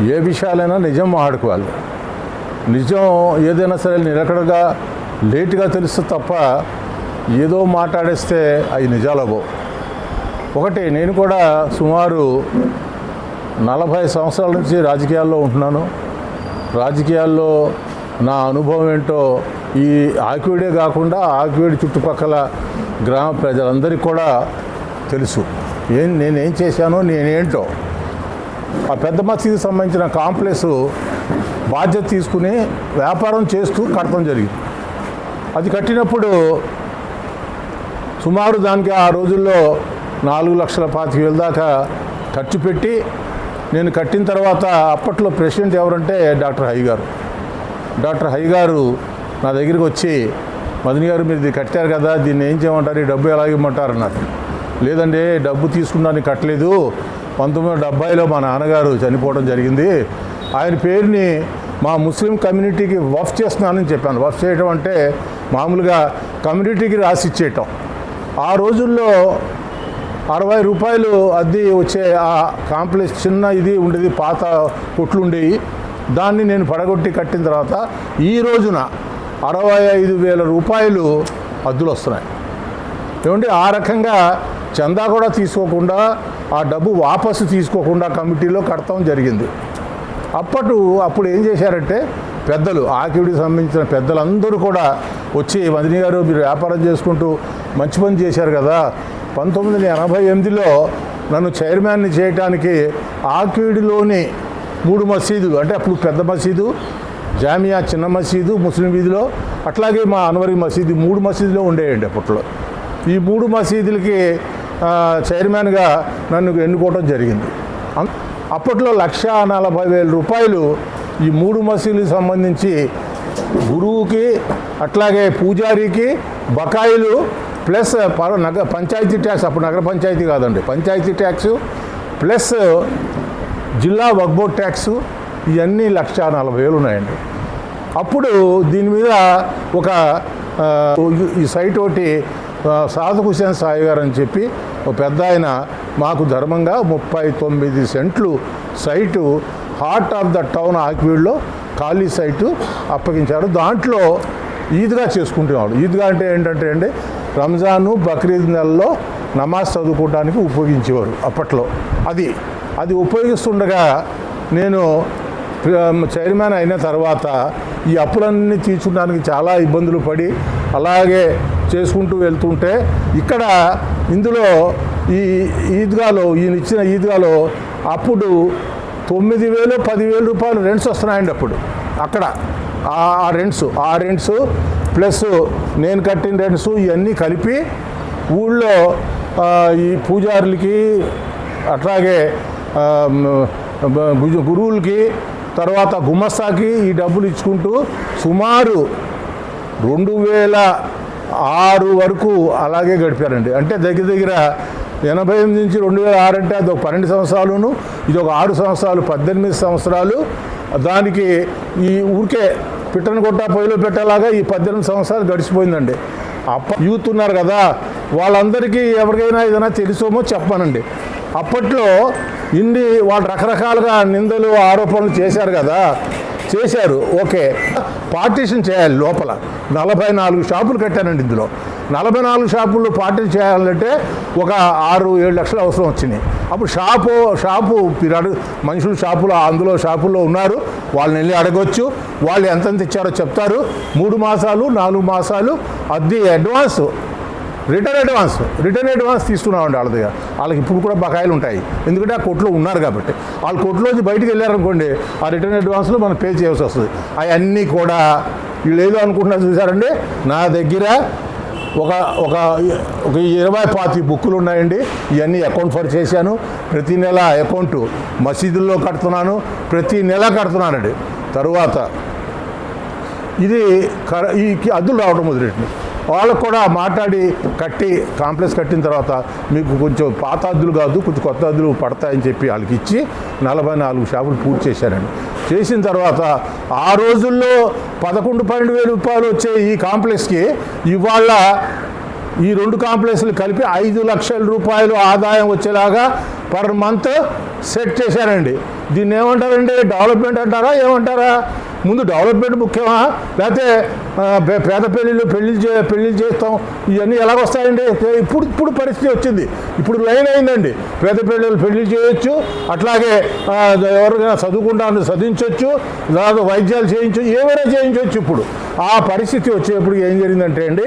ఏ విషయాలైనా నిజం మాట్లాడుకోవాలి నిజం ఏదైనా సరే నిలకడగా లేటుగా తెలుసు తప్ప ఏదో మాట్లాడేస్తే అవి నిజాలవో ఒకటి నేను కూడా సుమారు నలభై సంవత్సరాల నుంచి రాజకీయాల్లో ఉంటున్నాను. రాజకీయాల్లో నా అనుభవం ఏంటో ఈ ఆకివీడే కాకుండా ఆకివీడి చుట్టుపక్కల గ్రామ ప్రజలందరికీ కూడా తెలుసు. ఏం నేనేం చేశానో నేనేంటో ఆ పెద్ద మసీదుకి సంబంధించిన కాంప్లెక్స్ బాధ్యత తీసుకుని వ్యాపారం చేస్తూ కట్టడం జరిగింది. అది కట్టినప్పుడు సుమారు దానికి ఆ రోజుల్లో నాలుగు లక్షల పాతిక వేల దాకా ఖర్చు పెట్టి నేను కట్టిన తర్వాత అప్పట్లో ప్రెసిడెంట్ ఎవరంటే డాక్టర్ హై గారు. డాక్టర్ హై గారు నా దగ్గరికి వచ్చి మదిని గారు మీరు ఇది కట్టారు కదా దీన్ని ఏం చేయమంటారు? ఈ డబ్బు ఎలా ఇవ్వమంటారు? అన్నారు. లేదండి డబ్బు తీసుకున్నాను కట్టలేదు. పంతొమ్మిది వందల డెబ్బైలో మా నాన్నగారు చనిపోవడం జరిగింది. ఆయన పేరుని మా ముస్లిం కమ్యూనిటీకి వఫ్ చేస్తున్నానని చెప్పాను. వఫ్ చేయడం అంటే మామూలుగా కమ్యూనిటీకి రాసి ఇచ్చేయటం. ఆ రోజుల్లో అరవై రూపాయలు అద్దె వచ్చే ఆ కాంప్లెక్స్ చిన్న ఇది ఉండేది పాత కొట్లు ఉండేవి. దాన్ని నేను పడగొట్టి కట్టిన తర్వాత ఈ రోజున అరవై ఐదు వేల రూపాయలు అద్దులు వస్తున్నాయి. ఏమంటే ఆ రకంగా చందా కూడా తీసుకోకుండా ఆ డబ్బు వాపసు తీసుకోకుండా కమిటీలో కడతాం జరిగింది. అప్పటి అప్పుడు ఏం చేశారంటే పెద్దలు ఆకివిడికి సంబంధించిన పెద్దలందరూ కూడా వచ్చి మందిని గారు మీరు వ్యాపారం చేసుకుంటూ మంచి పని చేశారు కదా. పంతొమ్మిది వందల ఎనభై ఎనిమిదిలో నన్ను చైర్మన్ని చేయడానికి ఆకివిడిలోని మూడు మసీదు అంటే అప్పుడు పెద్ద మసీదు జామియా చిన్న మసీదు ముస్లిం వీధిలో అట్లాగే మా అన్వరి మసీదు మూడు మసీదులో ఉండేయండి అప్పట్లో. ఈ మూడు మసీదులకి చైర్మన్గా నన్ను ఎన్నుకోవడం జరిగింది. అప్పట్లో లక్ష నలభై వేల రూపాయలు ఈ మూడు మసీదులకు సంబంధించి గురువుకి అట్లాగే పూజారికి బకాయిలు ప్లస్ పర- నగర పంచాయతీ ట్యాక్స్ అప్పుడు నగర పంచాయతీ కాదండి పంచాయతీ ట్యాక్స్ ప్లస్ జిల్లా వక్బోర్డ్ ట్యాక్స్ ఇవన్నీ లక్ష నలభై వేలు ఉన్నాయండి. అప్పుడు దీని మీద ఒక ఈ సైట్ ఒకటి సాధు హుసేన్ సాయి గారు అని చెప్పి ఒక పెద్ద ఆయన మాకు ధర్మంగా ముప్పై తొమ్మిది సెంట్లు site heart of the town ఆక్వీడ్లో ఖాళీ సైటు అప్పగించారు. దాంట్లో ఈద్గా చేసుకుంటున్నాడు. ఈద్గా అంటే ఏంటంటే అండి రంజాను బక్రీద్ నెలలో నమాజ్ చదువుకోవడానికి ఉపయోగించేవారు అప్పట్లో. అది అది ఉపయోగిస్తుండగా నేను చైర్మన్ అయిన తర్వాత ఈ అప్పులన్నీ తీర్చుకోవడానికి చాలా ఇబ్బందులు పడి అలాగే చేసుకుంటూ వెళ్తుంటే ఇక్కడ ఇందులో ఈ ఈద్గాలో ఈయన ఇచ్చిన ఈద్గాలో అప్పుడు తొమ్మిది వేలు పదివేల రూపాయలు రెంట్స్ వస్తున్నాయండి అప్పుడు. అక్కడ ఆ రెంట్స్ ఆ రెంట్స్ ప్లస్ నేను కట్టిన రెంట్స్ ఇవన్నీ కలిపి ఊళ్ళో ఈ పూజారులకి అట్లాగే గురువులకి తర్వాత గుమస్తాకి ఈ డబ్బులు ఇచ్చుకుంటూ సుమారు రెండు వేల ఆరు వరకు అలాగే గడిపారండి. అంటే దగ్గర దగ్గర ఎనభై ఎనిమిది నుంచి రెండు వేల ఆరు అంటే అది ఒక పన్నెండు సంవత్సరాలును ఇది ఒక ఆరు సంవత్సరాలు పద్దెనిమిది సంవత్సరాలు. దానికి ఈ ఊరికే పిట్టను కొట్టా పొయ్యిలో పెట్టేలాగా ఈ పద్దెనిమిది సంవత్సరాలు గడిచిపోయిందండి. అప్ప యూత్ ఉన్నారు కదా వాళ్ళందరికీ ఎవరికైనా ఏదైనా తెలుసోమో చెప్పానండి. అప్పట్లో ఇన్ని వాళ్ళు రకరకాలుగా నిందలు ఆరోపణలు చేశారు కదా చేశారు. ఓకే. పార్టీషన్ చేయాలి లోపల. నలభై నాలుగు షాపులు కట్టానండి ఇందులో. నలభై నాలుగు షాపుల్లో పార్టీషన్ చేయాలంటే ఒక ఆరు ఏడు లక్షలు అవసరం వచ్చినాయి అప్పుడు షాపు షాపు మీరు అడుగు మనుషులు షాపులో అందులో షాపుల్లో ఉన్నారు. వాళ్ళని వెళ్ళి అడగొచ్చు. వాళ్ళు ఎంతెంత ఇచ్చారో చెప్తారు. మూడు మాసాలు నాలుగు మాసాలు అద్దె advance return advance return advance తీసుకున్నామండి వాళ్ళ దగ్గర. వాళ్ళకి ఇప్పుడు కూడా బకాయిలు ఉంటాయి. ఎందుకంటే ఆ కొట్లో ఉన్నారు కాబట్టి. వాళ్ళు కొట్లోంచి బయటికి వెళ్ళారనుకోండి ఆ రిటర్న్ అడ్వాన్స్లో మనం పే చేయాల్సి వస్తుంది. అవన్నీ కూడా వీళ్ళు ఏదో అనుకుంటున్నారు చూసారండి నా దగ్గర ఒక ఒక ఒక ఇరవై పాతి బుక్కులు ఉన్నాయండి. ఇవన్నీ అకౌంట్ ఫర్ చేశాను. ప్రతి నెల అకౌంట్ మసీదుల్లో కడుతున్నాను. ప్రతి నెల కడుతున్నానండి. తరువాత ఇది కర- ఈ అద్దులు రావడం మొదలెట్టింది వాళ్ళకు కూడా మాట్లాడి కట్టి కాంప్లెక్స్ కట్టిన తర్వాత మీకు కొంచెం పాత అద్దులు కాదు కొంచెం కొత్త అద్దులు పడతాయని చెప్పి వాళ్ళకి ఇచ్చి నలభై నాలుగు షాపులు పూర్తి చేశారండి. చేసిన తర్వాత ఆ రోజుల్లో పదకొండు పన్నెండు వేల రూపాయలు వచ్చే ఈ కాంప్లెక్స్కి ఇవాళ ఈ రెండు కాంప్లెక్స్లు కలిపి ఐదు లక్షల రూపాయలు ఆదాయం వచ్చేలాగా పర్ మంత్ సెట్ చేశారండి. దీన్ని ఏమంటారండి? డెవలప్మెంట్ అంటారా? ఏమంటారా? ముందు డెవలప్మెంట్ ముఖ్యమా? లేకపోతే పేద పెళ్ళిళ్ళు పెళ్ళిళ్ళు చే పెళ్ళిళ్ళు చేస్తాం ఇవన్నీ ఎలాగొస్తాయండి? ఇప్పుడు ఇప్పుడు పరిస్థితి వచ్చింది. ఇప్పుడు లైన్ అయిందండి. పేద పెళ్ళిళ్ళు పెళ్ళిళ్ళు చేయొచ్చు. అట్లాగే ఎవరికైనా చదువుకుంటాను చదివించవచ్చు లేదా వైద్యాలు చేయించవచ్చు ఏమైనా చేయించవచ్చు ఇప్పుడు. ఆ పరిస్థితి వచ్చేప్పుడు ఏం జరిగిందంటే అండి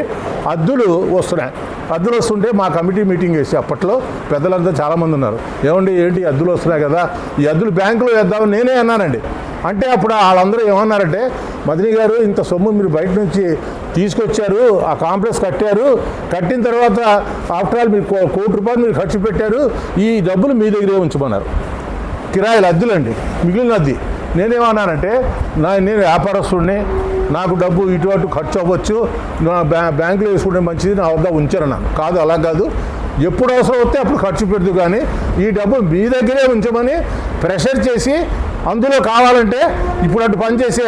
అద్దులు వస్తున్నాయి. అద్దులు వస్తుంటే మా కమిటీ మీటింగ్ వేసి అప్పట్లో పెద్దలంతా చాలామంది ఉన్నారు. ఏమండి ఏంటి అద్దులు వస్తున్నాయి కదా? ఈ అద్దులు బ్యాంకులో వేద్దాం నేనే అన్నానండి. అంటే అప్పుడు వాళ్ళందరూ ఏమన్నారంటే మదిని గారు ఇంత సొమ్ము మీరు బయట నుంచి తీసుకొచ్చారు ఆ కాంప్లెక్స్ కట్టారు కట్టిన తర్వాత ఆఫ్టర్ ఆల్ మీరు కో- కోటి రూపాయలు మీరు ఖర్చు పెట్టారు ఈ డబ్బులు మీ దగ్గరే ఉంచమన్నారు. కిరాయిలు అద్దులండి మిగిలిన అద్దె నేనేమన్నానంటే నా నేను వ్యాపారస్తుడిని నాకు డబ్బు ఇటు అటు ఖర్చు అవ్వచ్చు. నా బ్యా బ్యాంకులో వేసుకుంటే మంచిది నా వద్ద ఉంచారన్నాను కాదు అలా కాదు. ఎప్పుడు అవసరం వస్తే అప్పుడు ఖర్చు పెడదు కానీ ఈ డబ్బు మీ దగ్గరే ఉంచమని ప్రెషర్ చేసి అందులో కావాలంటే ఇప్పుడు అటు పనిచేసే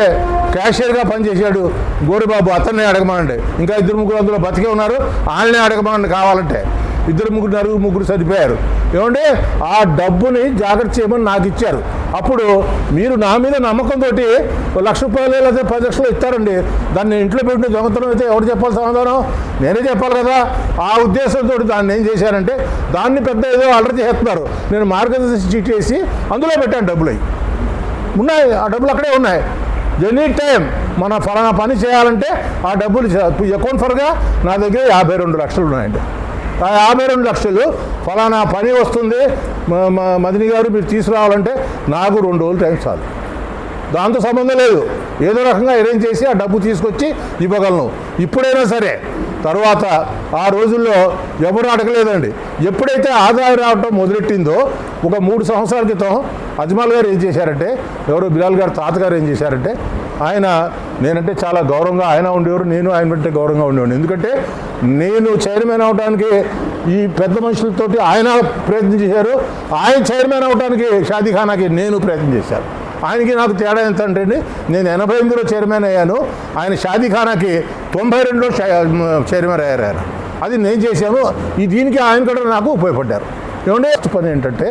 క్యాషియర్గా పనిచేసాడు గోరిబాబు అతన్నే అడగమనండి. ఇంకా ఇద్దరు ముగ్గురు అందులో బతికే ఉన్నారు వాళ్ళనే అడగమనండి కావాలంటే. ఇద్దరు ముగ్గురు నలుగురు ముగ్గురు చనిపోయారు. ఏమంటే ఆ డబ్బుని జాగ్రత్త చేయమని నాకు ఇచ్చారు. అప్పుడు మీరు నా మీద నమ్మకంతో లక్ష రూపాయలు లేదా పది లక్షలు ఇస్తారండి. దాన్ని ఇంట్లో పెట్టిన దొంగతనం అయితే ఎవరు చెప్పాలి సమాధానం? నేనే చెప్పాలి కదా. ఆ ఉద్దేశంతో దాన్ని ఏం చేశారంటే దాన్ని పెద్ద ఏదో ఆర్డర్ చేస్తున్నారు. నేను మార్గదర్శి చీట్ వేసి అందులో పెట్టాను డబ్బులు. అవి ఉన్నాయి. ఆ డబ్బులు అక్కడే ఉన్నాయి. ఎనీ టైం మన ఫలానా పని చేయాలంటే ఆ డబ్బులు అకౌంట్ ఫర్గా నా దగ్గర యాభై రెండు లక్షలు ఉన్నాయండి. యాభై రెండు లక్షలు ఫలానా పని వస్తుంది. మదిని గారు మీరు తీసుకురావాలంటే నాకు రెండు రోజులు టైం చాలు. దాంతో సంబంధం లేదు. ఏదో రకంగా అరేంజ్ చేసి ఆ డబ్బు తీసుకొచ్చి ఇవ్వగలను. ఇప్పుడైనా సరే తర్వాత ఆ రోజుల్లో ఎవరు అడగలేదండి. ఎప్పుడైతే ఆదాయం రావటం మొదలెట్టిందో ఒక మూడు సంవత్సరాల క్రితం అజ్మాల్ గారు ఏం చేశారంటే ఎవరో బిలాల్ గారు తాతగారు ఏం చేశారంటే ఆయన నేనంటే చాలా గౌరవంగా ఆయన ఉండేవారు నేను ఆయన అంటే గౌరవంగా ఉండేవాడు ఎందుకంటే నేను చైర్మన్ అవడానికి ఈ పెద్ద మనుషులతోటి ఆయన ప్రయత్నం చేశారు ఆయన చైర్మన్ అవడానికి షాదీఖానాకి నేను ప్రయత్నం చేశాను. ఆయనకి నాకు తేడా ఎంత అంటే నేను ఎనభై ఎనిమిదిలో చైర్మన్ అయ్యాను ఆయన షాదీఖానాకి తొంభై రెండులో చైర్మన్ అయ్యారు ఆయన. అది నేను చేశాను ఈ దీనికి ఆయన కూడా నాకు ఉపయోగపడ్డారు. ఏమంటే పని ఏంటంటే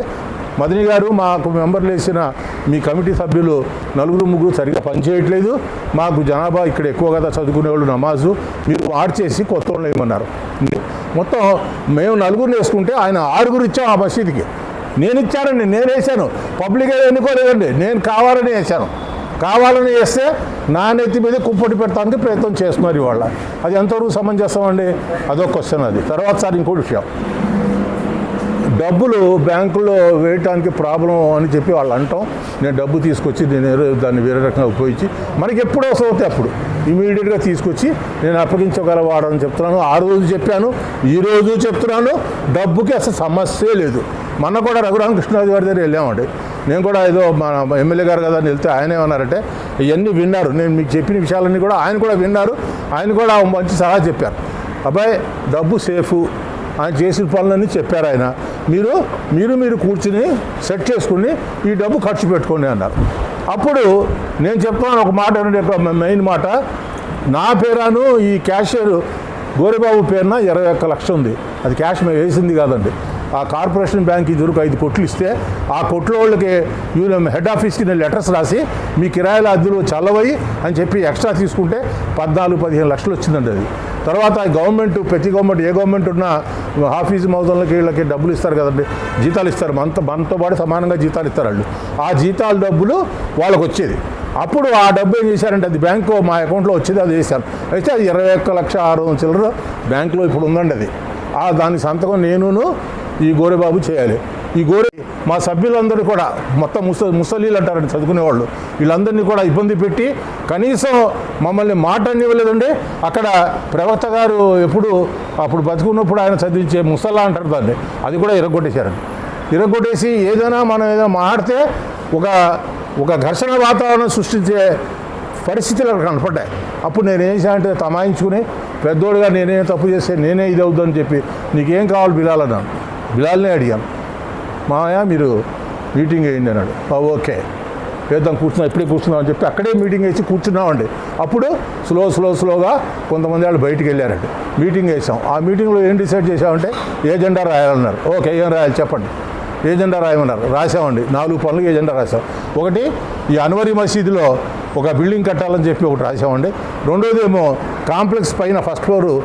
మదిని గారు మాకు మెంబర్లు వేసిన మీ కమిటీ సభ్యులు నలుగురు ముగ్గురు సరిగ్గా పనిచేయట్లేదు. మాకు జనాభా ఇక్కడ ఎక్కువ కదా చదువుకునే వాళ్ళు నమాజు. మీరు మార్చేసి కొత్త వాళ్ళు వేయమన్నారు. మొత్తం మేము నలుగురిని వేసుకుంటే ఆయన ఆరుగురు ఇచ్చాం ఆ మసీదుకి. నేను ఇచ్చానండి నేను వేసాను పబ్లిక్ ఎన్నుకోలేదండి. నేను కావాలని వేసాను కావాలని వేస్తే నా నెత్తి మీద కుప్పటి పెట్టడానికి ప్రయత్నం చేస్తున్నారు ఇవాళ. అది ఎంతవరకు సమంజసం అండి? అదొక క్వశ్చన్ అది. తర్వాత సార్ ఇంకోటి విషయం. డబ్బులు బ్యాంకులో వేయటానికి ప్రాబ్లం అని చెప్పి వాళ్ళు అంటాం. నేను డబ్బు తీసుకొచ్చి నేను దాన్ని వేరే రకంగా ఉపయోగించి మనకి ఎప్పుడు అవసరం అవుతాయి అప్పుడు ఇమీడియట్గా తీసుకొచ్చి నేను అప్పగించగలవాడని చెప్తున్నాను. ఆ రోజు చెప్పాను ఈ రోజు చెప్తున్నాను. డబ్బుకి అసలు సమస్యే లేదు. మొన్న కూడా రఘురామకృష్ణరాజు గారి దగ్గర వెళ్ళామండి. నేను కూడా ఏదో మన ఎమ్మెల్యే గారు కదా అని వెళ్తే ఆయన ఏమన్నారంటే ఇవన్నీ విన్నారు. నేను మీకు చెప్పిన విషయాలన్నీ కూడా ఆయన కూడా విన్నారు. ఆయన కూడా మంచి సలహా చెప్పారు. అబ్బాయి డబ్బు సేఫు. ఆయన చేసిన పనులన్నీ చెప్పారు ఆయన. మీరు మీరు మీరు కూర్చుని సెట్ చేసుకుని ఈ డబ్బు ఖర్చు పెట్టుకోండి అన్నారు. అప్పుడు నేను చెప్తాను ఒక మాట ఏంటంటే మెయిన్ మాట. నా పేరాను ఈ క్యాషియర్ గోరిబాబు పేరున ఇరవై ఒక్క లక్ష ఉంది. అది క్యాష్ మేము వేసింది కాదండి. ఆ కార్పొరేషన్ బ్యాంక్ ఇదివరకు ఐదు కొట్లు ఇస్తే ఆ కొట్ల వాళ్ళకి యూనియన్ హెడ్ ఆఫీస్కి నేను లెటర్స్ రాసి మీ కిరాయిల అద్దెలు చల్లవయి అని చెప్పి ఎక్స్ట్రా తీసుకుంటే పద్నాలుగు పదిహేను లక్షలు వచ్చిందండి అది. తర్వాత గవర్నమెంట్ ప్రతి గవర్నమెంట్ ఏ గవర్నమెంట్ ఉన్నా ఆఫీసు మౌజన్లకి వీళ్ళకి డబ్బులు ఇస్తారు కదండి. జీతాలు ఇస్తారు. మనతో మనతో పాటు సమానంగా జీతాలు ఇస్తారు వాళ్ళు. ఆ జీతాల డబ్బులు వాళ్ళకు వచ్చేది. అప్పుడు ఆ డబ్బు ఏం చేశారంటే అది బ్యాంకు మా అకౌంట్లో వచ్చేది అది చేశారు. అయితే అది ఇరవై ఒక్క లక్ష ఆరు వందల చిల్లర బ్యాంకులో ఇప్పుడు ఉందండి అది. ఆ దాని సంతకం నేనును ఈ గోరేబాబు చేయాలి. ఈ గోరి మా సభ్యులందరూ కూడా మొత్తం ముస ముసలీలు అంటారండి చదువుకునేవాళ్ళు. వీళ్ళందరినీ కూడా ఇబ్బంది పెట్టి కనీసం మమ్మల్ని మాట అనివ్వలేదండి. అక్కడ ప్రవక్త గారు ఎప్పుడు అప్పుడు బతుకున్నప్పుడు ఆయన చదివించే ముసలా అంటారు దాన్ని. అది కూడా ఇరగొట్టేశారండి. ఇరగొట్టేసి ఏదైనా మనం ఏదైనా మాడితే ఒక ఒక ఘర్షణ వాతావరణం సృష్టించే పరిస్థితులు అక్కడ కనపడ్డాయి. అప్పుడు నేను ఏం చేశానంటే తమాయించుకుని పెద్దోడుగా నేనే తప్పు చేస్తే నేనే ఇది అవుద్దని చెప్పి నీకేం కావాలి బిలాల్ అన్నాను. బిలాల్నే అడిగాను. మాయా మీరు మీటింగ్ వేయండి అన్నాడు. ఓకే. వేద్దాం కూర్చున్నాం ఇప్పుడే కూర్చున్నాం అని చెప్పి అక్కడే మీటింగ్ వేసి కూర్చున్నామండి. అప్పుడు స్లో స్లో స్లోగా కొంతమంది వాళ్ళు బయటికి వెళ్ళారండి. మీటింగ్ వేసాం. ఆ మీటింగ్లో ఏం డిసైడ్ చేసామంటే ఏజెండా రాయాలన్నారు. ఓకే ఏం రాయాలి చెప్పండి. ఏజెండా రాయమన్నారు. రాసామండి నాలుగు పనులు ఏజెండా రాసాం ఒకటి ఈ అన్వరి మసీదులో ఒక బిల్డింగ్ కట్టాలని చెప్పి ఒకటి రాసామండి రెండోది ఏమో కాంప్లెక్స్ పైన ఫస్ట్ ఫ్లోర్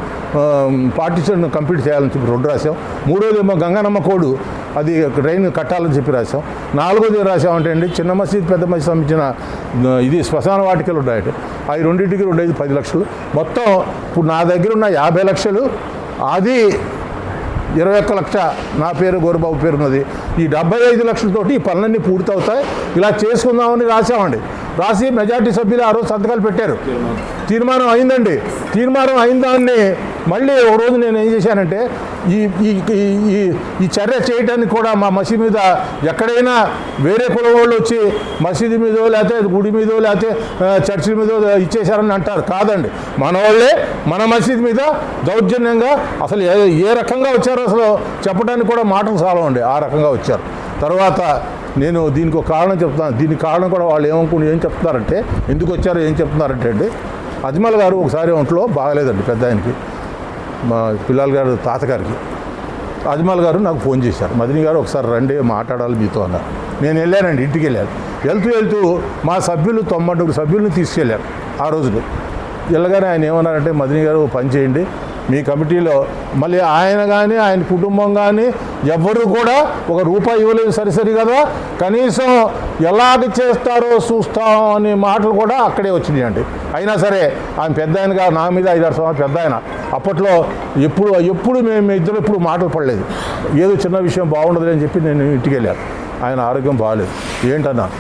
పార్టిషన్ కంప్లీట్ చేయాలని చెప్పి రెండు రాసాం మూడోది ఏమో గంగానమ్మ కోడు అది డ్రైన్ కట్టాలని చెప్పి రాసాం నాలుగోది రాసామంటే అండి చిన్న మసీద్ పెద్ద మసీద్ సంబంధించిన ఇది శ్మశాన వాటికలు ఉన్నాయండి. అవి రెండింటికి రెండైదు పది లక్షలు. మొత్తం ఇప్పుడు నా దగ్గర ఉన్న యాభై లక్షలు. అది ఇరవై ఒక్క లక్ష. నా పేరు గోరుబాబు పేరు ఉన్నది ఈ డెబ్బై ఐదు లక్షలతోటి ఈ పనులన్నీ పూర్తవుతాయి. ఇలా చేసుకుందామని రాసామండి రాసి మెజార్టీ సభ్యులు ఆ రోజు సంతకాలు పెట్టారు. తీర్మానం అయిందండి. తీర్మానం అయిన దాన్ని మళ్ళీ ఒక రోజు నేను ఏం చేశానంటే ఈ ఈ ఈ- చర్య చేయడానికి కూడా మా మసీదు మీద ఎక్కడైనా వేరే కులం వాళ్ళు వచ్చి మసీదు మీదో లేకపోతే గుడి మీదో లేకపోతే చర్చి చర్చిల మీదో ఇచ్చేశారని అంటారు. కాదండి. మన వాళ్ళే మన మసీద్ మీద దౌర్జన్యంగా అసలు ఏ ఏ రకంగా వచ్చారో అసలు చెప్పడానికి కూడా మాటలు చాలవండి. ఆ రకంగా వచ్చారు. తర్వాత నేను దీనికి ఒక కారణం చెప్తాను. దీనికి కారణం కూడా వాళ్ళు ఏమనుకుని ఏం చెప్తున్నారంటే ఎందుకు వచ్చారో ఏం చెప్తున్నారంటే అండి అజ్మల్ గారు ఒకసారి ఒంట్లో బాగలేదండి పెద్ద ఆయనకి మా పిల్లల గారు తాతగారికి. అజ్మల్ గారు నాకు ఫోన్ చేశారు. మదిని గారు ఒకసారి రండి మాట్లాడాలి మీతో అన్నారు. నేను వెళ్ళానండి ఇంటికి వెళ్ళాను. వెళ్తూ వెళ్తూ మా సభ్యులు తొమ్మిది సభ్యులను తీసుకెళ్ళారు ఆ రోజులు వెళ్ళగానే ఆయన ఏమన్నారంటే మదిని గారు పని చేయండి మీ కమిటీలో మళ్ళీ ఆయన కానీ ఆయన కుటుంబం కానీ ఎవ్వరూ కూడా ఒక రూపాయి ఇవ్వలేదు సరిసరి కదా. కనీసం ఎలాగ చేస్తారో చూస్తాం అనే మాటలు కూడా అక్కడే వచ్చినాయండి. అయినా సరే ఆయన పెద్ద ఆయనగా నా మీద ఐదారు సంవత్సరాలు పెద్ద ఆయన. అప్పట్లో ఎప్పుడు ఎప్పుడు మేము ఇద్దరు ఎప్పుడు మాటలు పడలేదు. ఏదో చిన్న విషయం బాగుండదు అని చెప్పి నేను ఇంటికి వెళ్ళాను. ఆయన ఆరోగ్యం బాగాలేదు ఏంటన్నా?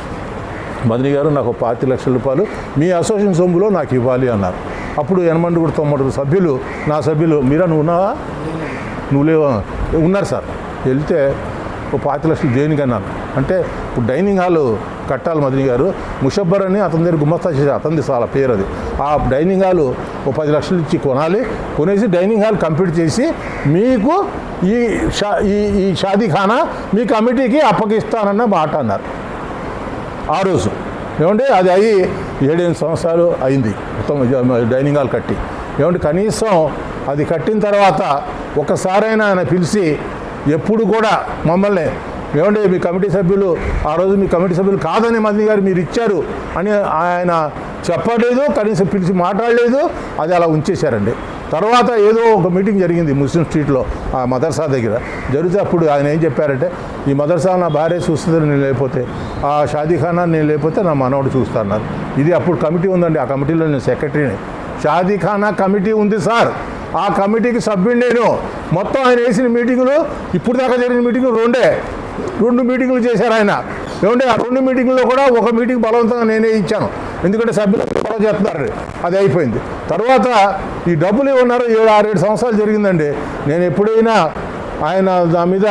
మదిని గారు నాకు ఒక పాతి లక్షల రూపాయలు మీ అసోసియేషన్ సొమ్ములో నాకు ఇవ్వాలి అన్నారు. అప్పుడు ఎనమండి కూడా తొమ్మిది సభ్యులు నా సభ్యులు మీరా నువ్వు ఉన్నావా? నువ్వు లేవా. ఉన్నారు సార్. వెళ్తే ఒక పాతి లక్షలు దేనికన్నాను అంటే ఇప్పుడు డైనింగ్ హాల్ కట్టాలి మదిని గారు. ముషబ్బర్ అని అతని దగ్గర గుమస్తా చేసి అతనిది చాలా పేరు అది. ఆ డైనింగ్ హాల్ ఒక పది లక్షలు ఇచ్చి కొనాలి. కొనేసి డైనింగ్ హాల్ కంప్లీట్ చేసి మీకు ఈ షా ఈ ఈ షాదీఖానా మీ కమిటీకి అప్పగిస్తానన్న మాట అన్నారు. ఆ రోజు. ఏమంటే అది అయ్యి ఏడెనిమిది సంవత్సరాలు అయింది. మొత్తం డైనింగ్ హాల్ కట్టి. ఏమంటే కనీసం అది కట్టిన తర్వాత ఒకసారైనా ఆయన పిలిచి ఎప్పుడు కూడా మమ్మల్ని ఏమంటే మీ కమిటీ సభ్యులు ఆ రోజు మీ కమిటీ సభ్యులు కాదని మంది గారు మీరు ఇచ్చారు అని ఆయన చెప్పలేదు కనీసం పిలిచి మాట్లాడలేదు అది అలా ఉంచేశారండి. తర్వాత ఏదో ఒక మీటింగ్ జరిగింది ముస్లిం స్ట్రీట్లో ఆ మదర్సా దగ్గర. జరిగితే అప్పుడు ఆయన ఏం చెప్పారంటే ఈ మదర్సా నా భార్య చూస్తుంది నేను లేకపోతే ఆ షాదీఖానా నేను లేకపోతే నా మనవడు చూస్తాను. ఇది అప్పుడు కమిటీ ఉందండి ఆ కమిటీలో నేను సెక్రటరీని. షాదీఖానా కమిటీ ఉంది సార్. ఆ కమిటీకి సభ్యుడు నేను. మొత్తం ఆయన వేసిన మీటింగులు ఇప్పుడు దాకా జరిగిన మీటింగులు రెండే. రెండు మీటింగులు చేశారు ఆయన. ఏమంటే ఆ రెండు మీటింగుల్లో కూడా ఒక మీటింగ్ బలవంతంగా నేనే ఇచ్చాను. ఎందుకంటే సభ్యులు ఫాలో చేస్తున్నారు. అది అయిపోయింది. తర్వాత ఈ డబ్బులు ఏమన్నారు? ఏడు ఆరేడు సంవత్సరాలు జరిగిందండి. నేను ఎప్పుడైనా ఆయన దాని మీద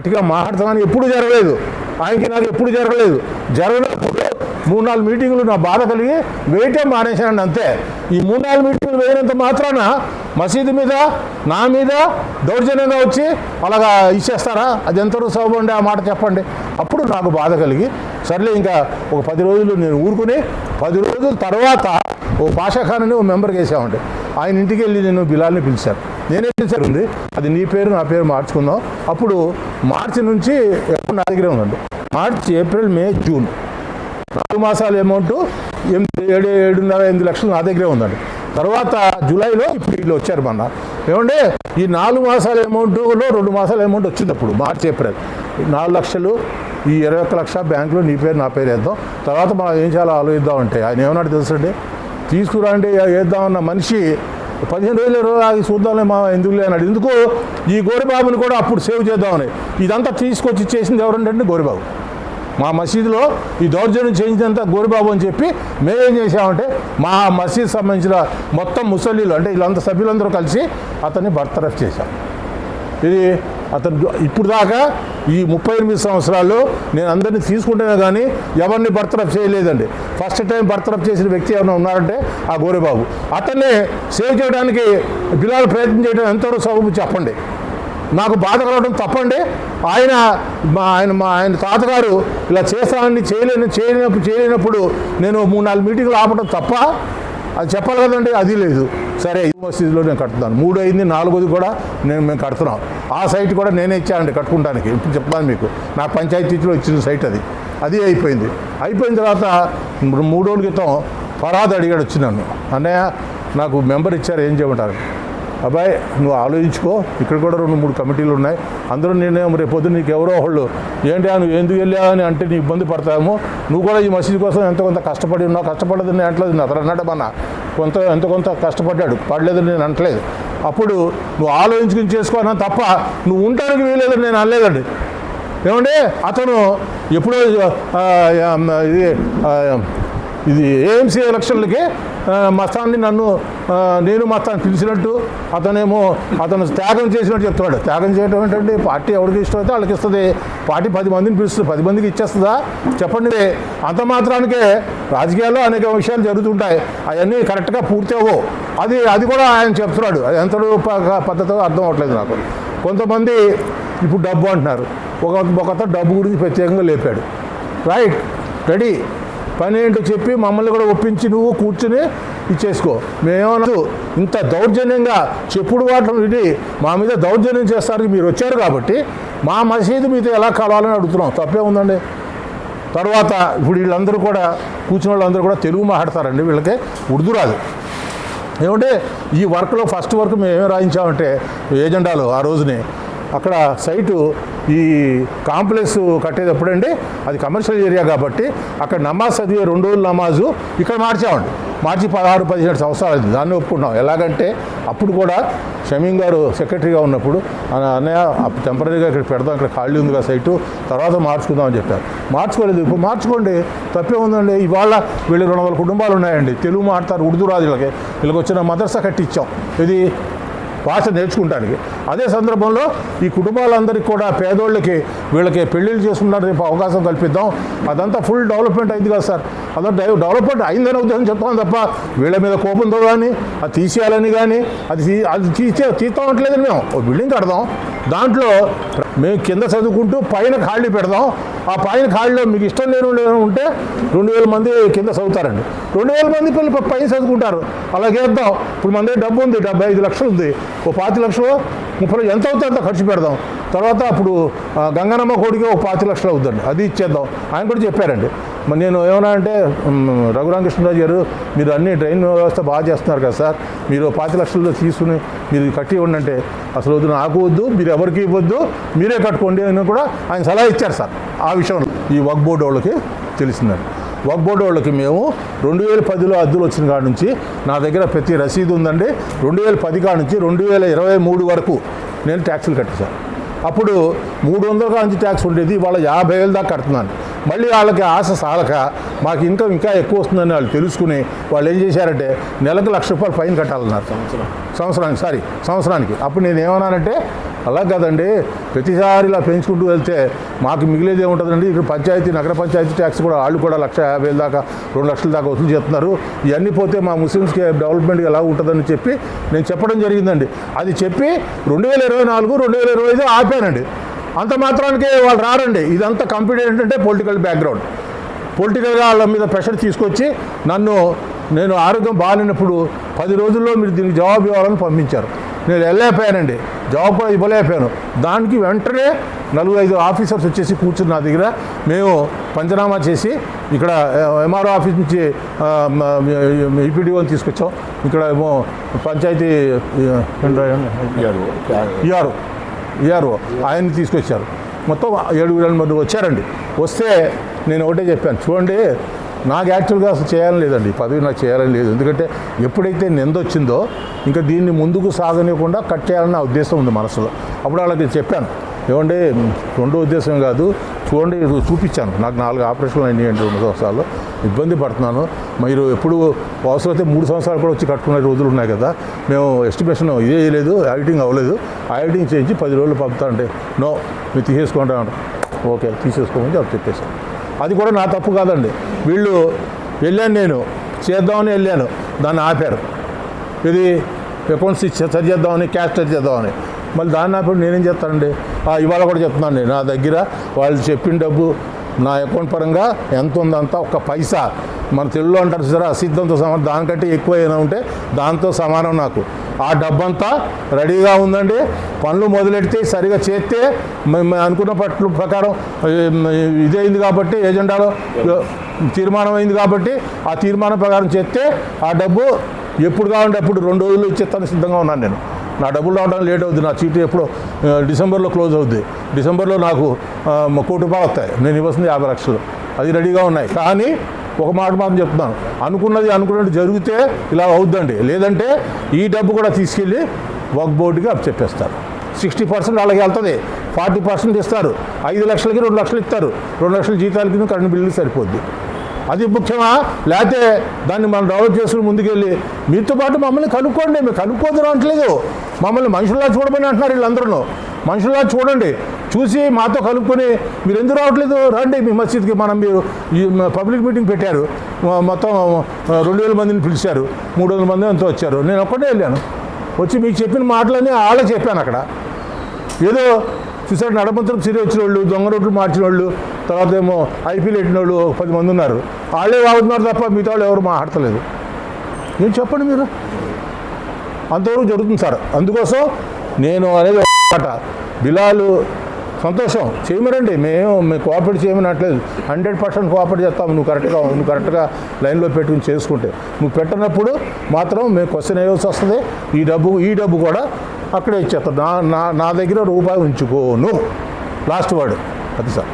గట్టిగా మాట్లాడతామని ఎప్పుడు జరగలేదు. ఆయనకి నాకు ఎప్పుడు జరగలేదు. జరగనప్పుడు మూడు నాలుగు మీటింగులు నా బాధ కలిగి వేయటం మానేశానండి అంతే. ఈ మూడు నాలుగు మీటింగులు వేయనంత మాత్రాన మసీదు మీద నా మీద దౌర్జన్యంగా వచ్చి అలాగా ఇచ్చేస్తారా? అది ఎంతవరకు సౌబండి ఆ మాట చెప్పండి. అప్పుడు నాకు బాధ కలిగి సర్లే ఇంకా ఒక పది రోజులు నేను ఊరుకుని పది రోజుల తర్వాత ఓ పాషాఖానని ఓ మెంబర్కి వేసామండి. ఆయన ఇంటికి వెళ్ళి నేను బిలాల్ని పిలిచాను. నేనే పిలిచారు ఉంది అది నీ పేరు నా పేరు మార్చుకుందాం. అప్పుడు మార్చి నుంచి ఎప్పుడు నా దగ్గరే ఉందండి మార్చ్ ఏప్రిల్ మే జూన్. నాలుగు మాసాల అమౌంట్ ఎనిమిది ఏడు ఏడున్నర ఎనిమిది లక్షలు నా దగ్గరే ఉందండి తర్వాత జూలైలో ఇప్పుడు వీళ్ళు వచ్చారు మొన్న. ఏమంటే ఈ నాలుగు మాసాల అమౌంట్లో రెండు మాసాల అమౌంట్ వచ్చింది అప్పుడు మార్చి ఏప్రిల్. నాలుగు లక్షలు ఈ ఇరవై ఒక్క లక్ష బ్యాంకులో నీ పేరు నా పేరు వేద్దాం. తర్వాత మనం ఏం చేయాలో ఆలోచిద్దామంటే ఆయన ఏమన్నాడు తెలుసండి? తీసుకురండి వేద్దామన్న మనిషి పదిహేను రోజులు ఇరవై ఆగి చూద్దాంలే మా ఎందుకులే అన్నాడు. ఎందుకు ఈ గోరిబాబుని కూడా అప్పుడు సేవ్ చేద్దామని. ఇదంతా తీసుకొచ్చి చేసింది ఎవరంటే గోరిబాబు. మా మసీదులో ఈ దౌర్జన్యం చేయించినంత గోరిబాబు అని చెప్పి మేమేం చేసామంటే మా మసీద్ సంబంధించిన మొత్తం ముసలీలు అంటే వీళ్ళంతా సభ్యులందరూ కలిసి అతన్ని బర్తరఫ్ చేశాం. ఇది అతను ఇప్పుడు దాకా ఈ ముప్పై ఎనిమిది సంవత్సరాల్లో నేను అందరినీ తీసుకుంటేనే కానీ ఎవరిని బర్తరఫ్ చేయలేదండి. ఫస్ట్ టైం బర్తరఫ్ చేసిన వ్యక్తి ఎవరైనా ఉన్నారంటే ఆ గోరేబాబు. అతన్ని సేవ్ చేయడానికి బిలాలు ప్రయత్నం చేయడం ఎంతవరకు సౌకర్యం చెప్పండి. నాకు బాధ కలగడం తప్పండి. ఆయన మా ఆయన మా ఆయన తాతగారు ఇలా చేస్తానని చేయలేని చేయలేనప్పుడు చేయలేనప్పుడు నేను మూడు నాలుగు మీటింగ్లు ఆపడం తప్ప అది చెప్పాలి కదండి అది లేదు. సరే ఈ మసీదులో నేను కట్టుతాను. మూడు అయింది నాలుగోది కూడా నేను మేము కడుతున్నాం. ఆ సైట్ కూడా నేనే ఇచ్చానండి కట్టుకుంటానికి. ఇప్పుడు చెప్తాను మీకు. నా పంచాయతీలో ఇచ్చిన సైట్ అది. అది అయిపోయింది. అయిపోయిన తర్వాత ఇప్పుడు మూడు రోజుల క్రితం ఫరాద్ అడిగాడు వచ్చి నన్ను. అన్నయ్య నాకు మెంబర్ ఇచ్చారు ఏం చేయమంటారు? అబ్బాయి నువ్వు ఆలోచించుకో. ఇక్కడ కూడా రెండు మూడు కమిటీలు ఉన్నాయి. అందరూ నేను రేపు పొద్దున్న నీకు ఎవరో ఒకళ్ళు ఏంటి నువ్వు ఎందుకు వెళ్ళావు? అని అంటే నీ ఇబ్బంది పడతామో నువ్వు కూడా ఈ మసీదు కోసం ఎంత కొంత కష్టపడి ఉన్నావు? కష్టపడదు నేను అంటలేదు అతను అన్నాడు మన కొంత ఎంత కొంత కష్టపడ్డాడు పడలేదు నేను అంటలేదు అప్పుడు నువ్వు ఆలోచించుకుని చేసుకోనా తప్ప నువ్వు ఉండడానికి వీలేదని నేను అనలేదండి. ఏమంటే అతను ఎప్పుడో ఇది ఇది ఏఎంసీ ఎలక్షన్లకి మస్తాన్ని నన్ను నేను మస్తాన్ని పిలిచినట్టు అతనేమో అతను త్యాగం చేసినట్టు చెప్తున్నాడు. త్యాగం చేయడం ఏంటంటే పార్టీ ఎవరికి ఇష్టమైతే వాళ్ళకి ఇస్తుంది. పార్టీ పది మందిని పిలుస్తుంది. పది మందికి ఇచ్చేస్తుందా? చెప్పండి. అంత మాత్రానికే రాజకీయాల్లో అనేక విషయాలు జరుగుతుంటాయి. అవన్నీ కరెక్ట్గా పూర్తి అవ్వవు. అది అది కూడా ఆయన చెప్తున్నాడు. అది ఎంత పద్ధతిలో అర్థం అవ్వట్లేదు నాకు. కొంతమంది ఇప్పుడు డబ్బు అంటున్నారు. ఒక ఒక డబ్బు గురించి ప్రత్యేకంగా లేపాడు. Right ready. పని ఏంటో చెప్పి మమ్మల్ని కూడా ఒప్పించి నువ్వు కూర్చుని ఇచ్చేసుకో. మేమేమన్నా ఇంత దౌర్జన్యంగా చెప్పుడు వాటిని విని మా మీద దౌర్జన్యం చేస్తారని మీరు వచ్చారు కాబట్టి మా మసీదు మీతో ఎలా కలవాలని అడుగుతున్నాం. తప్పే ఉందండి. తర్వాత ఇప్పుడు వీళ్ళందరూ కూడా కూర్చున్న వాళ్ళందరూ కూడా తెలుగు మాట్లాడతారండి వీళ్ళకి. ఉర్దూ రాదు. ఏమంటే ఈ వర్క్లో ఫస్ట్ వర్క్ మేము ఏం రాయించామంటే ఏజెండాలు ఆ రోజుని అక్కడ సైటు ఈ కాంప్లెక్స్ కట్టేటప్పుడండి అది కమర్షియల్ ఏరియా కాబట్టి అక్కడ నమాజ్ చదివే రెండు రోజులు నమాజు ఇక్కడ మార్చామండి మార్చి పదహారు పదిహేడు సంవత్సరాలు అయింది దాన్ని ఒప్పుకున్నాం. ఎలాగంటే అప్పుడు కూడా షమీం గారు సెక్రటరీగా ఉన్నప్పుడు అన్నయ్య టెంపరీగా ఇక్కడ పెడదాం ఇక్కడ ఖాళీ ఉంది కదా సైటు తర్వాత మార్చుకుందాం అని చెప్పారు. మార్చుకోలేదు. ఇప్పుడు మార్చుకోండి. తప్పే ఉందండి. ఇవాళ వీళ్ళు రెండు వందల కుటుంబాలు ఉన్నాయండి. తెలుగు మాట్లాడతారు ఉర్దూ రాజులకి. వీళ్ళకి వీళ్ళకి వచ్చిన మదర్సా కట్టించాం ఇది భాష నేర్చుకుంటానికి. అదే సందర్భంలో ఈ కుటుంబాలందరికీ కూడా పేదోళ్ళకి వీళ్ళకి పెళ్ళిళ్ళు చేసుకుంటారు రేపు అవకాశం కల్పిద్దాం. అదంతా ఫుల్ డెవలప్మెంట్ అయింది కదా సార్. అదంతా డెవలప్మెంట్ అయిందని ఉద్దేశం చెప్తాం తప్ప వీళ్ళ మీద కోపంతో కానీ అది తీసేయాలని కానీ అది తీ అది తీసే తీస్తాం అంటలేదని మేము. ఓ బిల్డింగ్ కడదాం. దాంట్లో మేము కింద చదువుకుంటూ పైన ఖాళీ పెడదాం. ఆ పైన ఖాళీలో మీకు ఇష్టం లేని ఉంటే రెండు వేల మంది కింద చదువుతారండి. రెండు వేల మంది పిల్లలు పైన చదువుకుంటారు. అలాగే వేద్దాం ఇప్పుడు మన దగ్గర డబ్బు ఉంది డెబ్బై ఐదు లక్షలు ఉంది. ఓ పాతి లక్షలు ముప్పై ఎంత అవుతుందో అంత ఖర్చు పెడదాం. తర్వాత అప్పుడు గంగనమ్మ కోడికి ఒక పాతి లక్షలు అవుతుందండి అది ఇచ్చేద్దాం. ఆయన కూడా చెప్పారండి. మరి నేను ఏమన్నా అంటే రఘురామకృష్ణరాజు గారు మీరు అన్ని డ్రైన్ వ్యవస్థ బాగా చేస్తున్నారు కదా సార్. మీరు పాతి లక్షల్లో తీసుకుని మీరు కట్టి ఇవ్వండి అంటే అసలు వద్దు నాకు వద్దు మీరు ఎవరికి ఇవ్వద్దు మీరే కట్టుకోండి అని కూడా ఆయన సలహా ఇచ్చారు సార్. ఆ విషయంలో ఈ వక్ బోర్డు వాళ్ళకి తెలిసిందండి. వక్ బోర్డు వాళ్ళకి మేము రెండు వేల పదిలో అద్దెలు వచ్చిన కాడ నుంచి నా దగ్గర ప్రతి రసీదు ఉందండి. రెండు వేల పది కాడ నుంచి రెండు వేల ఇరవై మూడు వరకు నేను ట్యాక్సులు కట్టేశాను అప్పుడు మూడు వందల కాడ నుంచి ట్యాక్స్ ఉండేది. వాళ్ళ యాభై వేలు దాకా కడుతున్నాను. మళ్ళీ వాళ్ళకి ఆశ సాలక మాకు ఇన్కమ్ ఇంకా ఎక్కువ వస్తుందని వాళ్ళు తెలుసుకుని వాళ్ళు ఏం చేశారంటే నెలకు లక్ష రూపాయలు ఫైన్ కట్టాలన్నారు. సంవత్సరానికి. సారీ సంవత్సరానికి. అప్పుడు నేను ఏమన్నానంటే అలా కాదండి. ప్రతిసారి ఇలా పెంచుకుంటూ వెళ్తే మాకు మిగిలేదే ఉంటుందండి ఇక్కడ పంచాయతీ నగర పంచాయతీ ట్యాక్స్ కూడా వాళ్ళు కూడా లక్ష యాభై దాకా రెండు లక్షల దాకా వసూలు చేస్తున్నారు. ఇవన్నీ పోతే మా ముస్లిమ్స్కి డెవలప్మెంట్ ఎలా ఉంటుందని చెప్పి నేను చెప్పడం జరిగిందండి. అది చెప్పి రెండు వేల ఇరవై నాలుగు రెండు వేల ఇరవై ఐదు ఆపానండి. అంత మాత్రానికే వాళ్ళు రారండి. ఇదంతా కంప్లీట్ ఏంటంటే పొలిటికల్ బ్యాక్గ్రౌండ్. పొలిటికల్గా వాళ్ళ మీద ప్రెషర్ తీసుకొచ్చి నన్ను నేను ఆరోగ్యం బాగాలేనప్పుడు పది రోజుల్లో మీరు దీనికి జవాబు ఇవ్వాలని పంపించారు. నేను వెళ్ళలేకపోయానండి. జవాబు కూడా ఇవ్వలేకపోయాను. దానికి వెంటనే నలుగురు ఐదు ఆఫీసర్స్ వచ్చేసి కూర్చుని నా దగ్గర. మేము పంచనామా చేసి ఇక్కడ ఎంఆర్ఓ ఆఫీస్ నుంచి ఈపీడీఓని తీసుకొచ్చాం. ఇక్కడ ఏమో పంచాయతీ ఇఆర్ఓ ఇఆర్ఓ ఆయన్ని తీసుకొచ్చారు. మొత్తం ఏడుగురు మంది వచ్చారండి. వస్తే నేను ఒకటే చెప్పాను. చూడండి నాకు యాక్చువల్గా అసలు చేయాలని లేదండి. ఈ పదవి నాకు చేయాలని లేదు. ఎందుకంటే ఎప్పుడైతే నింద వచ్చిందో ఇంకా దీన్ని ముందుకు సాగనివ్వకుండా కట్టేయాలని నా ఉద్దేశం ఉంది మనసులో. అప్పుడు వాళ్ళకి చెప్పాను. ఏమండి రెండో ఉద్దేశం కాదు. చూడండి చూపించాను. నాకు నాలుగు ఆపరేషన్లు అయినాయి అండి రెండు సంవత్సరాలు ఇబ్బంది పడుతున్నాను. మీరు ఎప్పుడు అవసరమైతే మూడు సంవత్సరాలు కూడా వచ్చి కట్టుకునే రోజులు ఉన్నాయి కదా. మేము ఎస్టిమేషన్ ఇదే చేయలేదు ఆడిటింగ్ అవ్వలేదు. ఆడిటింగ్ చేయించి పది రోజులు పంపుతానంటే నో మీరు తీసేసుకుంటాను ఓకే తీసేసుకోమని చెప్పి చెప్పేసాను అది కూడా నా తప్పు కాదండి. వీళ్ళు వెళ్ళాను నేను. చేద్దామని వెళ్ళాను. దాన్ని ఆపారు. ఇది అకౌంట్స్ సరి చేద్దామని క్యాష్ సరి చేద్దామని. మళ్ళీ దాన్ని ఆపాడు నేనేం చేస్తానండి? ఇవాళ కూడా చెప్తున్నాను నా దగ్గర వాళ్ళు చెప్పిన డబ్బు నా అకౌంట్ పరంగా ఎంత ఉందంతా ఒక్క పైసా. మన తెలుగులో అంటారు సరే అసిద్ధంతో సమానం. దానికంటే ఎక్కువ ఏమైనా ఉంటే దాంతో సమానం నాకు. ఆ డబ్బంతా రెడీగా ఉందండి. పనులు మొదలెడితే సరిగా చేస్తే అనుకున్న పట్ల ప్రకారం ఇదైంది కాబట్టి ఏజెండాలో తీర్మానం అయింది కాబట్టి ఆ తీర్మానం ప్రకారం చేస్తే ఆ డబ్బు ఎప్పుడు కావాలంటే అప్పుడు రెండు రోజులు ఇచ్చేస్తాను సిద్ధంగా ఉన్నాను నేను. నా డబ్బులు రావడానికి లేట్ అవుతుంది నా చీటీ ఎప్పుడు డిసెంబర్లో క్లోజ్ అవుద్ది. డిసెంబర్లో నాకు కోటి రూపాయలు వస్తాయి. నేను ఇవ్వాల్సింది యాభై లక్షలు. అది రెడీగా ఉన్నాయి. కానీ ఒక మాట మాత్రం చెప్తున్నాను అనుకున్నది అనుకున్నట్టు జరిగితే ఇలా అవుద్దండి. లేదంటే ఈ డబ్బు కూడా తీసుకెళ్ళి వర్క్ బోర్డుకి అప్ చెప్పేస్తారు. సిక్స్టీ పర్సెంట్ వాళ్ళకి వెళ్తుంది. ఫార్టీ పర్సెంట్ ఇస్తారు. ఐదు లక్షలకి రెండు లక్షలు ఇస్తారు. రెండు లక్షల జీతాలకి కరెంట్ బిల్లు సరిపోద్ది. అది ముఖ్యమా? లేకపోతే దాన్ని మనం డెవలప్ చేసుకుని ముందుకెళ్ళి మీతో పాటు మమ్మల్ని కనుక్కోండి. మేము కనుక్కోదు అనట్లేదు మమ్మల్ని మనుషుల్లా చూడమని అంటున్నారు వీళ్ళందరూ మనుషుల్లా చూడండి. చూసి మాతో కలుపుకొని మీరు ఎందుకు రావట్లేదు? రండి మీ మసీద్కి. మనం మీరు ఈ పబ్లిక్ మీటింగ్ పెట్టారు. మొత్తం రెండు వేల మందిని పిలిచారు. మూడు వందల మంది అంతా వచ్చారు. నేను ఒక్కటే వెళ్ళాను. వచ్చి మీకు చెప్పిన మాటలన్నీ వాళ్ళే చెప్పాను అక్కడ. ఏదో చూసాడు నడమంత్రం సిరి వచ్చిన వాళ్ళు దొంగ రోడ్లు మార్చిన వాళ్ళు తర్వాత ఏమో ఐపీఎల్ పెట్టిన వాళ్ళు పది మంది ఉన్నారు. వాళ్ళే వాగుతున్నారు తప్ప మిగతా వాళ్ళు ఎవరు మాట్లాడతలేదు. నేను చెప్పండి మీరు? అంతవరకు జరుగుతుంది సార్. అందుకోసం నేను అనేది అట బిలాలు సంతోషం. చేయమరండి మేము మేము కోఆపరేట్ చేయమనట్లేదు. హండ్రెడ్ పర్సెంట్ కోఆపరేట్ చేస్తాము. నువ్వు కరెక్ట్గా నువ్వు కరెక్ట్గా లైన్లో పెట్టుకుని చేసుకుంటే. నువ్వు పెట్టినప్పుడు మాత్రం మేము క్వశ్చన్ వేయాల్సి వస్తుంది. ఈ డబ్బు ఈ డబ్బు కూడా అక్కడే ఇచ్చేస్తాను నా నా నా దగ్గర రూపాయి ఉంచుకోను. Last word. అది సార్.